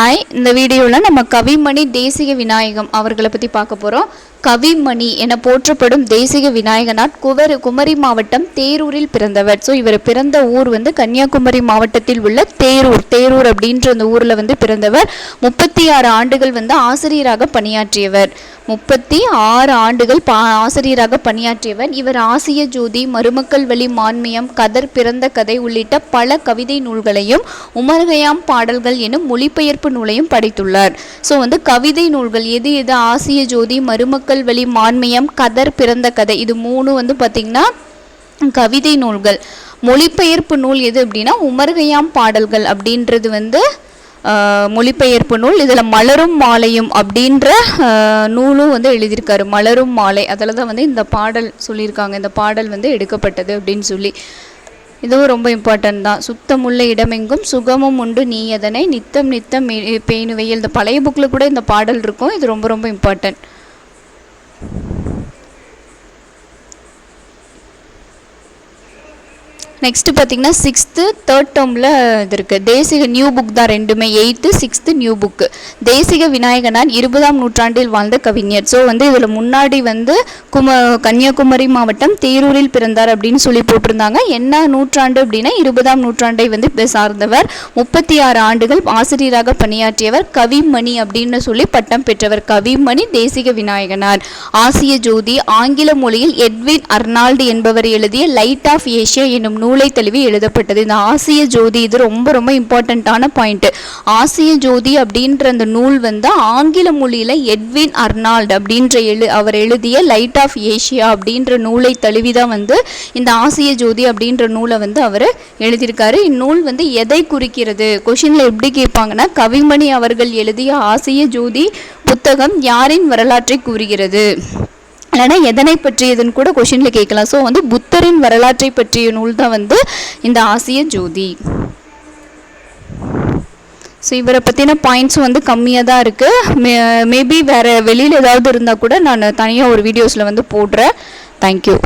Hi இந்த வீடியோவில் நம்ம கவிமணி தேசிக விநாயகம் அவர்களை பற்றி பார்க்க போகிறோம் கவிமணி என போற்றப்படும் தேசிக விநாயகனார் குவரி குமரி மாவட்டம் தேரூரில் பிறந்தவர். ஸோ இவர் பிறந்த ஊர் வந்து கன்னியாகுமரி மாவட்டத்தில் உள்ள தேரூர். தேரூர் அப்படின்ற அந்த ஊரில் வந்து பிறந்தவர். முப்பத்தி ஆறு ஆண்டுகள் வந்து ஆசிரியராக பணியாற்றியவர். முப்பத்தி ஆறு ஆண்டுகள் பா ஆசிரியராக பணியாற்றியவர். இவர் ஆசிய ஜோதி மருமக்கள் வழி மான்மியம் கதர் பிறந்த கதை உள்ளிட்ட பல கவிதை நூல்களையும் உமர்கயாம் பாடல்கள் எனும் மொழிபெயர்ப்பு நூலையும் படைத்துள்ளார். ஸோ வந்து கவிதை நூல்கள் எது எது ஆசிய ஜோதி மருமக்கள் வழி மான்மியம் கதர் பிறந்த கதை இது மூணு வந்து பார்த்திங்கன்னா கவிதை நூல்கள். மொழிபெயர்ப்பு நூல் எது அப்படின்னா உமர்கையாம் பாடல்கள் அப்படின்றது வந்து மொழிபெயர்ப்பு நூல். இதில் மலரும் மாலையும் அப்படின்ற நூலும் வந்து எழுதியிருக்காரு. மலரும் மாலை. அதில் தான் வந்து இந்த பாடல் சொல்லியிருக்காங்க. இந்த பாடல் வந்து எடுக்கப்பட்டது அப்படின்னு சொல்லி. இதுவும் ரொம்ப இம்பார்ட்டன்ட் தான். சுத்தமுள்ள இடமெங்கும் சுகமும் உண்டு. நீ அதனை நித்தம் நித்தம் மே- பேணுவையில். இந்த பழைய புக்கில் கூட இந்த பாடல் இருக்கும். இது ரொம்ப ரொம்ப இம்பார்ட்டன்ட் நெக்ஸ்ட்டு பார்த்தீங்கன்னா சிக்ஸ்த்து தேர்ட் டேர்மில் இது இருக்குது தேசிக நியூ புக் தான் ரெண்டுமே. Eighth sixth new book Desika Vinayaganar இருபதாம் நூற்றாண்டில் வாழ்ந்த கவிஞர். ஸோ வந்து இதில் முன்னாடி வந்து கும கன்னியாகுமரி மாவட்டம் தேரூரில் பிறந்தார் அப்படின்னு சொல்லி போட்டிருந்தாங்க. என்ன நூற்றாண்டு அப்படின்னா இருபதாம் நூற்றாண்டை வந்து சார்ந்தவர். முப்பத்தி ஆறு ஆண்டுகள் ஆசிரியராக பணியாற்றியவர் கவிமணி அப்படின்னு சொல்லி பட்டம் பெற்றவர் கவிமணி தேசிக விநாயகனார். ஆசிய ஜோதி ஆங்கில மொழியில் எட்வின் அர்னால்டு என்பவர் எழுதிய லைட் ஆஃப் ஏஷியா என்னும் நூல் தழுவி எழுதப்பட்டது. இந்த ஆசிய ஜோதி இது ரொம்ப ரொம்ப இம்பார்ட்டண்ட்டான பாயிண்ட்டு ஆசிய ஜோதி அப்படின்ற அந்த நூல் வந்து ஆங்கில மொழியில் எட்வின் அர்னால்டு அப்படின்ற எழு அவர் எழுதிய லைட் ஆஃப் ஏஷியா அப்படின்ற நூலை தழுவி தான் வந்து இந்த ஆசிய ஜோதி அப்படின்ற நூலை வந்து அவர் எழுதியிருக்காரு. இந்நூல் வந்து எதை குறிக்கிறது? கொஷினில் எப்படி கேட்பாங்கன்னா கவிமணி அவர்கள் எழுதிய ஆசிய ஜோதி புத்தகம் யாரின் வரலாற்றை கூறுகிறது? இல்லைனா எதனை பற்றியதுன்னு கூட கொஷினில் கேட்கலாம். ஸோ வந்து புத்தரின் வரலாற்றை பற்றிய நூல் தான் வந்து இந்த ஆசிய ஜோதி. ஸோ இவரை பற்றின பாயிண்ட்ஸும் வந்து கம்மியாக தான் இருக்குது மே மேபி வேறு வெளியில் ஏதாவது இருந்தால் கூட நான் தனியாக ஒரு வீடியோஸில் வந்து போடுறேன். தேங்க்யூ